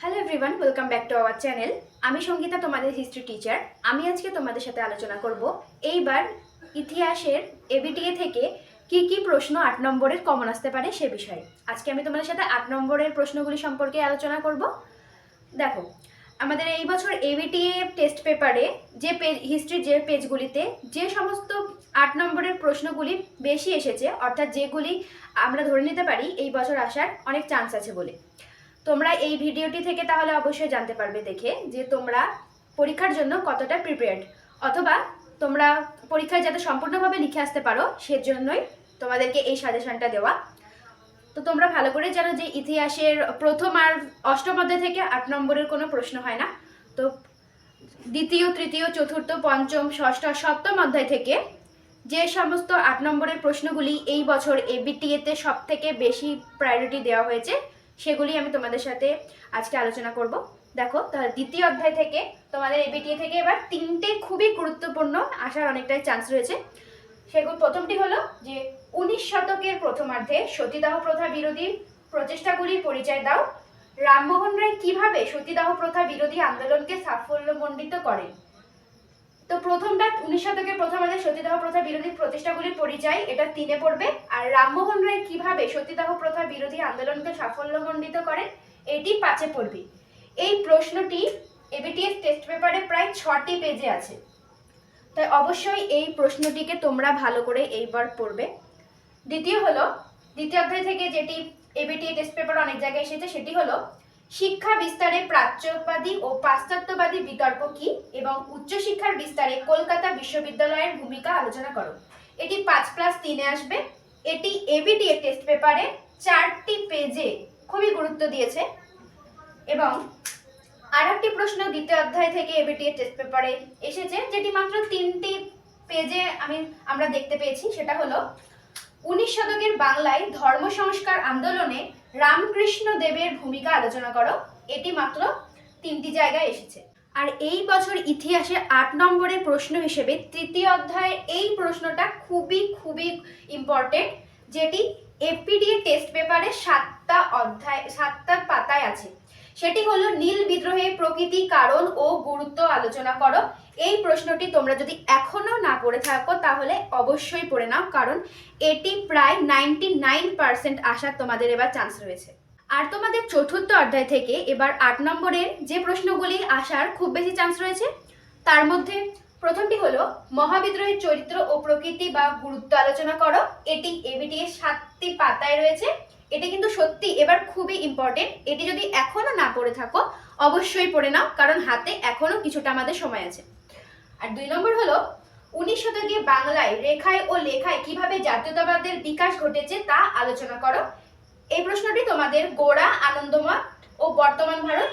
Hello everyone welcome back to our channel আমি সঙ্গীতা, তোমাদের history teacher আমি আজকে তোমাদের সাথে আলোচনা করব এইবার ইতিহাসের এবিটিএ থেকে কি কি প্রশ্ন আট নম্বরের কমন আসতে পারে সে বিষয়ে। আজকে আমি তোমাদের সাথে আট নম্বরের প্রশ্নগুলি সম্পর্কে আলোচনা করব। দেখো, আমাদের এই বছর এবিটিএ টেস্ট পেপারে যে পেজ হিস্ট্রির যে পেজগুলিতে যে সমস্ত আট নম্বরের প্রশ্নগুলি বেশি এসেছে, অর্থাৎ যেগুলি আমরা ধরে নিতে পারি এই বছর আসার অনেক চান্স আছে বলে। তোমরা এই ভিডিওটি থেকে তাহলে অবশ্যই জানতে পারবে দেখে যে তোমরা পরীক্ষার জন্য কতটা প্রিপেয়ার্ড অথবা তোমরা পরীক্ষায় যাতে সম্পূর্ণভাবে লিখে আসতে পারো, সেজন্যই তোমাদেরকে এই সাজেশনটা দেওয়া। তো তোমরা ভালো করে জানো যে ইতিহাসের প্রথম আর অষ্টম অধ্যায় থেকে আট নম্বরের কোনো প্রশ্ন হয় না। তো দ্বিতীয়, তৃতীয়, চতুর্থ, পঞ্চম, ষষ্ঠ, সপ্তম অধ্যায় থেকে যে সমস্ত আট নম্বরের প্রশ্নগুলি এই বছর এবিটিএতে সব থেকে বেশি প্রায়োরিটি দেওয়া হয়েছে সেগুলি আমি তোমাদের সাথে আজকে আলোচনা করব। দেখো, তাহলে দ্বিতীয় অধ্যায় থেকে, তোমাদের এবিটিএ থেকে এবার তিনটে খুবই গুরুত্বপূর্ণ আসার অনেকটাই চান্স রয়েছে। সেগুলো প্রথমটি হলো যে, উনিশ শতকের প্রথমার্ধে সতীদাহ প্রথা বিরোধী প্রচেষ্টাগুলির পরিচয় দাও। রামমোহন রায় কীভাবে সতীদাহ প্রথা বিরোধী আন্দোলনকে সাফল্যমণ্ডিত করেন? তো প্রথমটা উনিশ শতকের প্রথমার্ধে সতীদাহ প্রথা বিরোধী প্রচেষ্টাগুলির পরিচয়, এটা তিনে পড়বে। আর রামমোহন রায় কীভাবে সতীদাহ প্রথা বিরোধী আন্দোলনকে সাফল্যমণ্ডিত করেন, এটি পাঁচে পড়বে। এই প্রশ্নটি এবিটিএস টেস্ট পেপারে প্রায় ছটি পেজে আছে। তাই অবশ্যই এই প্রশ্নটিকে তোমরা ভালো করে এইবার পড়বে। দ্বিতীয় হলো, দ্বিতীয় অধ্যায় থেকে যেটি এবিটিএ টেস্ট পেপার অনেক জায়গায় এসেছে, সেটি হলো শিক্ষা বিস্তারে প্রাচ্যবাদী ও পাশ্চাত্যবাদী বিতর্ক কি এবং উচ্চশিক্ষার বিস্তারে কলকাতা বিশ্ববিদ্যালয়ের ভূমিকা আলোচনা করো। এটি পাঁচ প্লাস তিনে আসবে। এটি এবিটিএ টেস্ট পেপারে চারটি পেজে খুবই গুরুত্ব দিয়েছে। এবং আর একটি প্রশ্ন দ্বিতীয় অধ্যায় থেকে এবিটিএ টেস্ট পেপারে এসেছে, যেটি মাত্র তিনটি পেজে আমি, আমরা দেখতে পেয়েছি। সেটা হলো, উনিশ শতকের বাংলায় ধর্ম সংস্কার আন্দোলনে রামকৃষ্ণ দেবের ভূমিকা আলোচনা করো। এটি মাত্র তিনটি জায়গায় এসেছে। আর এই বছর ইতিহাসে আট নম্বরের প্রশ্ন হিসেবে তৃতীয় অধ্যায়ে এই প্রশ্নটা খুবই খুবই ইম্পর্টেন্ট যেটি এপিডিএ টেস্ট পেপারে সাতটা অধ্যায়, সাতটা পাতায় আছে। সেটি হলো নীল বিদ্রোহের প্রকৃতি, কারণ ও গুরুত্ব আলোচনা করো। এই প্রশ্নটি তোমরা যদি এখনও না পড়ে থাকো, তাহলে অবশ্যই পড়ে নাও, কারণ এটি প্রায় নাইনটি নাইন পার্সেন্ট আসার তোমাদের এবার চান্স রয়েছে। আর তোমাদের চতুর্থ অধ্যায় থেকে এবার আট নম্বরের যে প্রশ্নগুলি আসার খুব বেশি চান্স রয়েছে, তার মধ্যে প্রথমটি হলো, মহাবিদ্রোহের চরিত্র ও প্রকৃতি বা গুরুত্ব আলোচনা করো। এটি এবিটি এর সাতটি পাতায় রয়েছে। এটি কিন্তু সত্যি এবার খুবই ইম্পর্টেন্ট এটি যদি এখনও না পড়ে থাকো, অবশ্যই পড়ে নাও, কারণ হাতে এখনও কিছুটা আমাদের সময় আছে। আর দুই নম্বর হলো, উনিশ শতকে বাংলায় রেখায় ও লেখায় কীভাবে জাতীয়তাবাদের বিকাশ ঘটেছে তা আলোচনা করো। এই প্রশ্নটি তোমাদের গোড়া, আনন্দময় ও বর্তমান ভারত,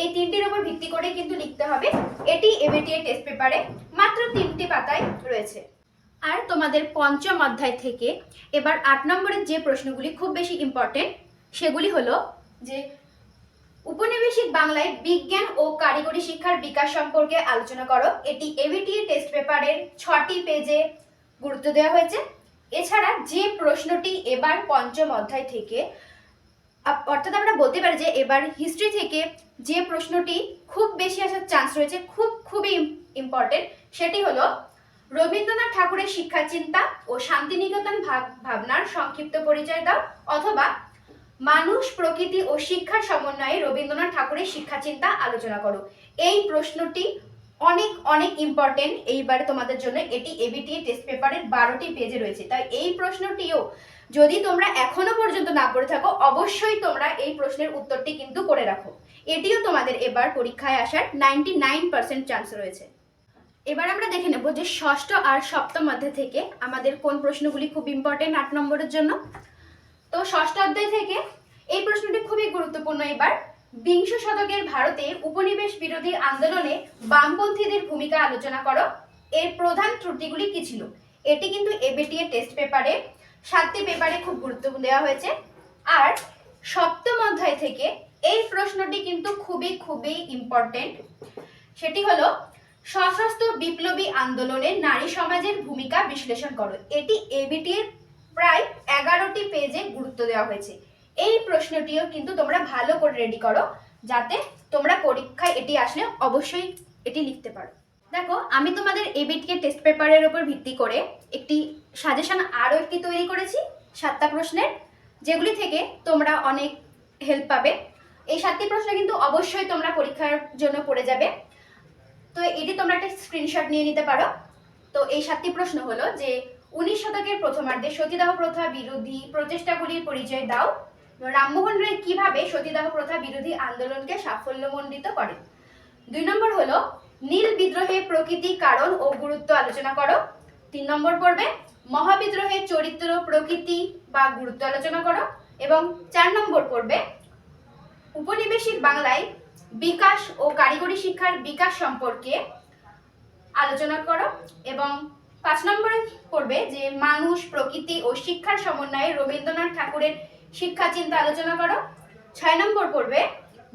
এই তিনটির উপর ভিত্তি করে কিন্তু লিখতে হবে। এটি এবিটিএ টেস্ট পেপারে মাত্র তিনটি পাতায় রয়েছে। আর তোমাদের পঞ্চম অধ্যায় থেকে এবার আট নম্বরের যে প্রশ্নগুলি খুব বেশি ইম্পর্টেন্ট সেগুলি হলো যে উপনিবেশিক বাংলায় বিজ্ঞান ও কারিগরি শিক্ষার বিকাশ সম্পর্কে আলোচনা করো। এটি এবিটিএ টেস্ট পেপারের ছটি পেজে গুরুত্ব দেওয়া হয়েছে। এছাড়া যে প্রশ্নটি এবার পঞ্চম অধ্যায় থেকে অর্থাৎ আমরা বলতে পারি যে এবার হিস্ট্রি থেকে যে প্রশ্নটি খুব বেশি আসার চান্স রয়েছে, খুব, খুবই ইম্পর্টেন্ট সেটি হলো রবীন্দ্রনাথ ঠাকুরের শিক্ষা চিন্তা ও শান্তিনিকেতন ভাব- ভাবনার সংক্ষিপ্ত পরিচয় দাও, অথবা মানুষ, প্রকৃতি ও শিক্ষার সমন্বয়ে রবীন্দ্রনাথ ঠাকুরের শিক্ষা চিন্তা আলোচনা করো। এই প্রশ্নটি অনেক অনেক ইম্পর্টেন্ট এইবারে তোমাদের জন্য এটি এবিটিএ টেস্ট পেপারের বারোটি পেজে রয়েছে। তাই এই প্রশ্নটিও যদি তোমরা এখনও পর্যন্ত না পড়ে থাকো, অবশ্যই তোমরা এই প্রশ্নের উত্তরটি কিন্তু করে রাখো। এটিও তোমাদের এবার পরীক্ষায় আসার নাইনটি নাইন পার্সেন্ট চান্স রয়েছে। এবার আমরা দেখে নেব যে ষষ্ঠ আর সপ্তম অধ্যায় থেকে আমাদের কোন প্রশ্নগুলি খুব ইম্পর্টেন্ট আট নম্বরের জন্য। তো ষষ্ঠ অধ্যায় থেকে এই প্রশ্নটি খুবই গুরুত্বপূর্ণ এবার। বিংশ শতকের ভারতে উপনিবেশ বিরোধী আন্দোলনে বামপন্থীদের ভূমিকা আলোচনা করো। এর প্রধান ত্রুটিগুলি কি ছিল? এটি কিন্তু এবিটিএ টেস্ট পেপারে সাতটি পেপারে খুব গুরুত্ব দেওয়া হয়েছে। আর সপ্তম অধ্যায় থেকে এই প্রশ্নটি কিন্তু খুবই খুবই ইম্পর্টেন্ট সেটি হলো সশস্ত্র বিপ্লবী আন্দোলনে নারী সমাজের ভূমিকা বিশ্লেষণ করো। এটি এবিটি এর প্রায় এগারোটি পেজে গুরুত্ব দেওয়া হয়েছে। এই প্রশ্নটিও কিন্তু তোমরা ভালো করে রেডি করো, যাতে তোমরা পরীক্ষায় এটি আসলে অবশ্যই এটি লিখতে পারো। দেখো, আমি তোমাদের এবিটিকে টেস্ট পেপারের উপর ভিত্তি করে একটি সাজেশন আরও একটি তৈরি করেছি, সাতটা প্রশ্নের, যেগুলি থেকে তোমরা অনেক হেল্প পাবে। এই সাতটি প্রশ্ন কিন্তু অবশ্যই তোমরা পরীক্ষার জন্য পড়ে যাবে। তো এটি তোমরা একটা স্ক্রিনশট নিয়ে নিতে পারো। তো এই সাতটি প্রশ্ন হলো যে, উনিশ শতকের প্রথমার্ধে সতীদাহ প্রথা বিরোধী প্রচেষ্টাগুলির পরিচয় দাও। রামমোহন রায় কীভাবে সতীদাহ প্রথা বিরোধী আন্দোলনকে সাফল্যমণ্ডিত করেন দুই নম্বর হলো, নীল বিদ্রোহের প্রকৃতি কারণ ও গুরুত্ব আলোচনা করো। তিন নম্বর পড়বে মহাবিদ্রোহের চরিত্র, প্রকৃতি বা গুরুত্ব আলোচনা করো। এবং চার নম্বর পড়বে উপনিবেশিক বাংলায় বিকাশ ও কারিগরি শিক্ষার বিকাশ সম্পর্কে আলোচনা করো এবং পাঁচ নম্বরে পড়বে যে মানুষ, প্রকৃতি ও শিক্ষার সমন্বয়ে রবীন্দ্রনাথ ঠাকুরের শিক্ষা চিন্তা আলোচনা করো। ছয় নম্বর পড়বে,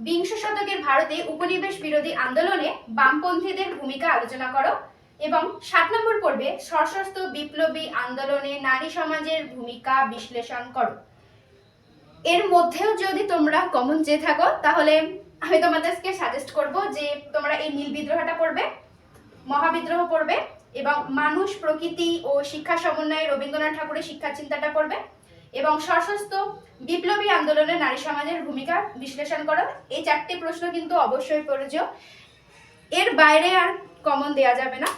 বিংশ শতকের ভারতে উপনিবেশ বিরোধী আন্দোলনে বামপন্থীদের ভূমিকা আলোচনা করো এবং সাত নম্বর পড়বে, সশস্ত্র বিপ্লবী আন্দোলনে নারী সমাজের ভূমিকা বিশ্লেষণ করো। এর মধ্যেও যদি তোমরা কমন চেয়ে থাকো, তাহলে আমি তোমাদেরকে সাজেস্ট করব যে তোমরা এই নীল বিদ্রোহটা পড়বে, মহাবিদ্রোহ পড়বে এবং মানুষ, প্রকৃতি ও শিক্ষা সমন্বয়ে রবীন্দ্রনাথ ঠাকুরের শিক্ষা চিন্তাটা পড়বে এবং সশস্ত্র বিপ্লবী আন্দোলনে নারী সমাজের ভূমিকা বিশ্লেষণ করো। এই চারটি প্রশ্ন কিন্তু অবশ্যই প্রয়োজন এর বাইরে আর কমন দেওয়া যাবে না।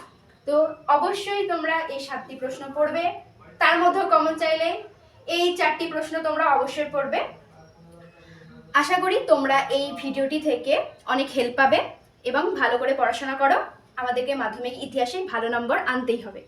তো অবশ্যই তোমরা এই সাতটি প্রশ্ন পড়বে। তার মধ্যেও কমন চাইলে এই চারটি প্রশ্ন তোমরা অবশ্যই পড়বে। আশা করি তোমরা এই ভিডিওটি থেকে অনেক হেল্প পাবে এবং ভালো করে পড়াশোনা করো। আমাদেরকে মাধ্যমিক ইতিহাসে ভালো নম্বর আনতেই হবে।